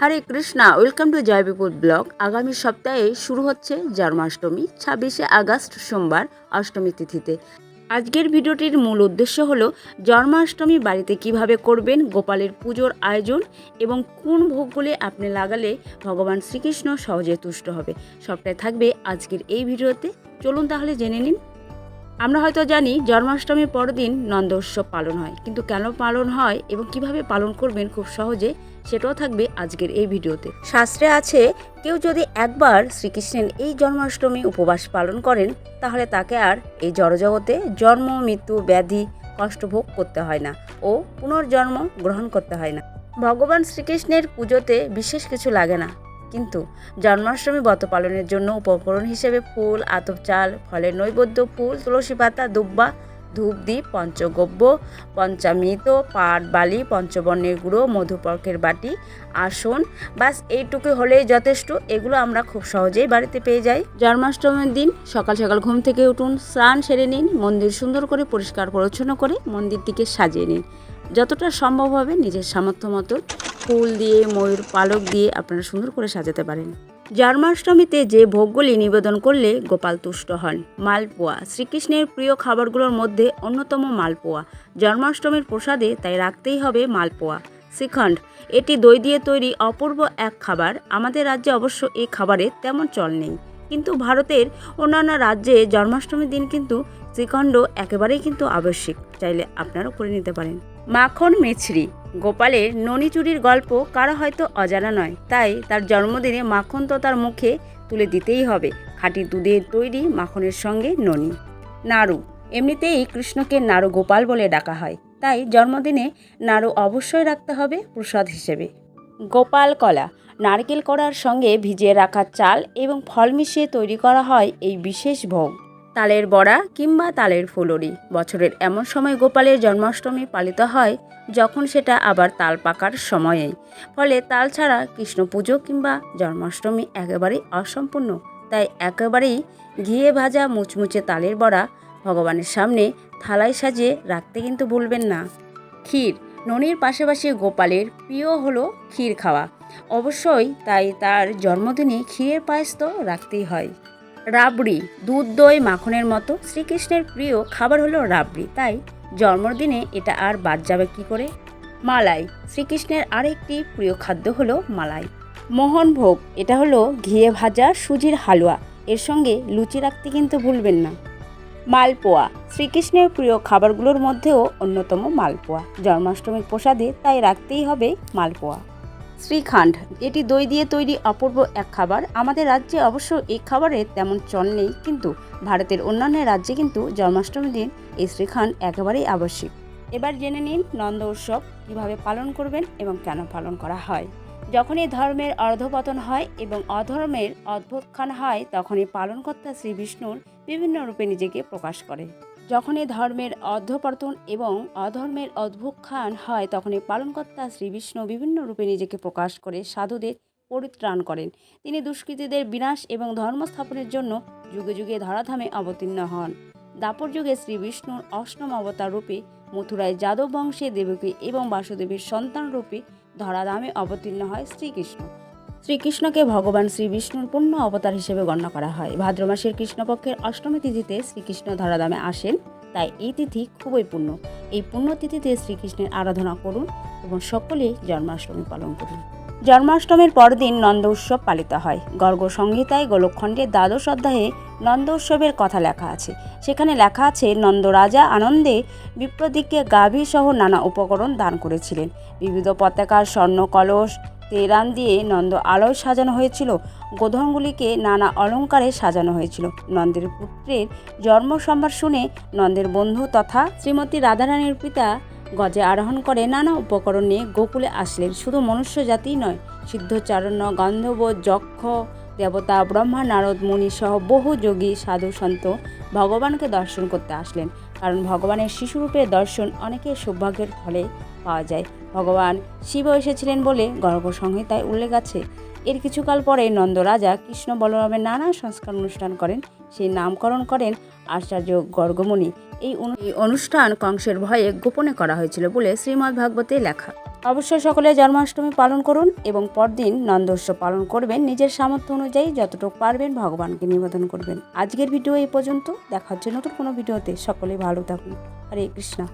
Hare Krishna, welcome to Joy Bipul blog. আগামী সপ্তাহে শুরু হচ্ছে জন্মাষ্টমী, ছাব্বিশে আগস্ট সোমবার অষ্টমী তিথিতে। আজকের ভিডিওটির মূল উদ্দেশ্য হল, জন্মাষ্টমী বাড়িতে কীভাবে করবেন, গোপালের পুজোর আয়োজন এবং কোন ভোগগুলি আপনি লাগালে ভগবান শ্রীকৃষ্ণ সহজে তুষ্ট হবে। সবটাই থাকবে আজকের এই ভিডিওতে। চলুন তাহলে জেনে নিন আমরা হয়তো জানি জন্মাষ্টমীর পরদিন নন্দ উৎসব পালন হয়, কিন্তু কেন পালন হয় এবং কীভাবে পালন করবেন খুব সহজে সেটাও থাকবে আজকের এই ভিডিওতে। শাস্ত্রে আছে, কেউ যদি একবার শ্রীকৃষ্ণের এই জন্মাষ্টমী উপবাস পালন করেন, তাহলে তাকে আর এই জড়জগতে জন্ম, মৃত্যু, ব্যাধি, কষ্টভোগ করতে হয় না ও পুনর্জন্ম গ্রহণ করতে হয় না। ভগবান শ্রীকৃষ্ণের পুজোতে বিশেষ কিছু লাগে না। কিন্তু জন্মাষ্টমী ব্রত পালনের জন্য উপকরণ হিসেবে ফুল, আতপ চাল, ফলের নৈবেদ্য, ফুল, তুলসী পাতা, দুব্বা ধূপ দ্বীপ পঞ্চগব্য, পঞ্চামৃত, পাট, বালি, পঞ্চবর্ণের গুঁড়ো, মধুপর্কের বাটি, আসন, বাস এইটুকু হলেই যথেষ্ট। এগুলো আমরা খুব সহজেই বাড়িতে পেয়ে যাই। জন্মাষ্টমীর দিন সকাল সকাল ঘুম থেকে উঠুন, স্নান সেরে নিন, মন্দির সুন্দর করে পরিষ্কার পরিচ্ছন্ন করে মন্দিরটিকে সাজিয়ে নিন। যতটা সম্ভব হবে নিজের সামর্থ্য মতো ফুল দিয়ে, ময়ূর পালক দিয়ে আপনারা সুন্দর করে সাজাতে পারেন। জন্মাষ্টমীতে যে ভোগগুলি নিবেদন করলে গোপাল তুষ্ট হন। মালপোয়া, শ্রীকৃষ্ণের প্রিয় খাবারগুলোর মধ্যে অন্যতম মালপোয়া। জন্মাষ্টমীর প্রসাদে তাই রাখতেই হবে মালপোয়া। শ্রীখণ্ড, এটি দই দিয়ে তৈরি অপূর্ব এক খাবার। আমাদের রাজ্যে অবশ্য এই খাবারের তেমন চল নেই। কিন্তু ভারতের অন্যান্য রাজ্যে জন্মাষ্টমীর দিন কিন্তু শ্রীখণ্ড একেবারেই কিন্তু আবশ্যিক। চাইলে আপনারাও করে নিতে পারেন। মাখন মিছরি। গোপালের ননি চুরির গল্প কারও হয়তো অজানা নয়, তাই তার জন্মদিনে মাখন তো তার মুখে তুলে দিতেই হবে। খাঁটি দুধের তৈরি মাখনের সঙ্গে ননি। নাড়ু এমনিতেই কৃষ্ণকে নাড়ু গোপাল বলে ডাকা হয়, তাই জন্মদিনে নাড়ু অবশ্যই রাখতে হবে প্রসাদ হিসেবে। গোপাল কলা, নারকেল করার সঙ্গে ভিজিয়ে রাখা চাল এবং ফল মিশিয়ে তৈরি করা হয় এই বিশেষ ভোগ। তালের বড়া কিংবা তালের ফুলরি। বছরের এমন সময় গোপালের জন্মাষ্টমী পালিত হয়, যখন সেটা আবার তাল পাকার সময়েই। ফলে তাল ছাড়া কৃষ্ণ পুজো কিংবা জন্মাষ্টমী একেবারেই অসম্পূর্ণ। তাই একেবারেই ঘিয়ে ভাজা মুচমুচে তালের বড়া ভগবানের সামনে থালায় সাজিয়ে রাখতে কিন্তু ভুলবেন না। ক্ষীর, ননির পাশাপাশি গোপালের প্রিয় হলো ক্ষীর খাওয়া। অবশ্যই তাই তার জন্মদিনে ক্ষীরের পায়েস তো রাখতেই হয়। রাবড়ি, দুধ, দই, মাখনের মতো শ্রীকৃষ্ণের প্রিয় খাবার হলো রাবড়ি। তাই জন্মদিনে এটা আর বাদ যাবে কি করে? মালাই, শ্রীকৃষ্ণের আরেকটি প্রিয় খাদ্য হলো মালাই। মোহনভোগ এটা হলো ঘিয়ে ভাজা সুজির হালুয়া। এর সঙ্গে লুচি রাখতে কিন্তু ভুলবেন না। মালপোয়া, শ্রীকৃষ্ণের প্রিয় খাবারগুলোর মধ্যেও অন্যতম মালপোয়া। জন্মাষ্টমীর প্রসাদে তাই রাখতেই হবে মালপোয়া। শ্রীখান্ড এটি দই দিয়ে তৈরি অপূর্ব এক খাবার। আমাদের রাজ্যে অবশ্য এই খাবারের তেমন চল নেই, কিন্তু ভারতের অন্যান্য রাজ্যে কিন্তু জন্মাষ্টমীর দিন এই শ্রীখান্ড একেবারেই আবশ্যিক। এবার জেনে নিন নন্দ উৎসব কীভাবে পালন করবেন এবং কেন পালন করা হয়। যখনই ধর্মের অর্ধপতন হয় এবং অধর্মের অদ্ভুতখান হয়, তখনই পালনকর্তা শ্রী বিষ্ণুর বিভিন্ন রূপে নিজেকে প্রকাশ করে। যখনই ধর্মের অর্ধপতন এবং অধর্মের অদ্ভুতখান হয়, তখনই পালনকর্তা শ্রীবিষ্ণু বিভিন্ন রূপে নিজেকে প্রকাশ করে সাধুদের পরিত্রাণ করেন। তিনি দুষ্কৃতীদের বিনাশ এবং ধর্ম স্থাপনের জন্য যুগে যুগে ধরাধামে অবতীর্ণ হন। দাপর যুগে শ্রী বিষ্ণুর অষ্টম অবতার রূপে মথুরায় যাদব বংশে দেবকী এবং বাসুদেবীর সন্তান রূপে ধরাধামে অবতীর্ণ হয় শ্রীকৃষ্ণ। শ্রীকৃষ্ণকে ভগবান শ্রী বিষ্ণুর পূর্ণ অবতার হিসেবে গণ্য করা হয়। ভাদ্র মাসের কৃষ্ণপক্ষের অষ্টমী তিথিতে শ্রীকৃষ্ণ ধরাধামে আসেন, তাই এই তিথি খুবই পূর্ণ। এই পুণ্য তিথিতে শ্রীকৃষ্ণের আরাধনা করুন এবং সকলেই জন্মাষ্টমী পালন করুন। জন্মাষ্টমীর পরদিন নন্দ উৎসব পালিত হয়। গর্গ সংহিতায় গোলকখণ্ডের দ্বাদশ অধ্যায়ে নন্দ উৎসবের কথা লেখা আছে। সেখানে লেখা আছে, নন্দ রাজা আনন্দে বিপ্রদিককে গাভী সহ নানা উপকরণ দান করেছিলেন। বিবিধ পতাকার স্বর্ণ কলস তেরান দিয়ে নন্দ আলোয় সাজানো হয়েছিল। গোধনগুলিকে নানা অলঙ্কারে সাজানো হয়েছিল। নন্দের পুত্রের জন্ম সম্ভার শুনে নন্দের বন্ধু তথা শ্রীমতী রাধারানীর পিতা গজে আরোহণ করে নানা উপকরণ নিয়ে গোকুলে আসলেন। শুধু মনুষ্য জাতিই নয়, সিদ্ধচারণ্য, গন্ধর্ব, যক্ষ, দেবতা, ব্রহ্মা, নারদ মুনি সহ বহু যোগী, সাধু, সন্ত ভগবানকে দর্শন করতে আসলেন। কারণ ভগবানের শিশুরূপে দর্শন অনেকে সৌভাগ্যের ফলে পাওয়া যায়। ভগবান শিব এসেছিলেন বলে গর্ভসংহিতায় উল্লেখ আছে। এর কিছুকাল পরে নন্দরাজা কৃষ্ণ বলরামের নানা সংস্কার অনুষ্ঠান করেন। সেই নামকরণ করেন আচার্য গর্গমণি। এই অনু- এই অনুষ্ঠান কংসের ভয়ে গোপনে করা হয়েছিল বলে শ্রীমদ্ ভাগবতে লেখা। অবশ্যই সকলে জন্মাষ্টমী পালন করুন এবং পরদিন নন্দোৎসব পালন করবেন। নিজের সামর্থ্য অনুযায়ী যতটুকু পারবেন ভগবানকে নিবেদন করবেন। আজকের ভিডিও এই পর্যন্ত। দেখা হচ্ছে নতুন কোনো ভিডিওতে। সকলে ভালো থাকুন। হরে কৃষ্ণা।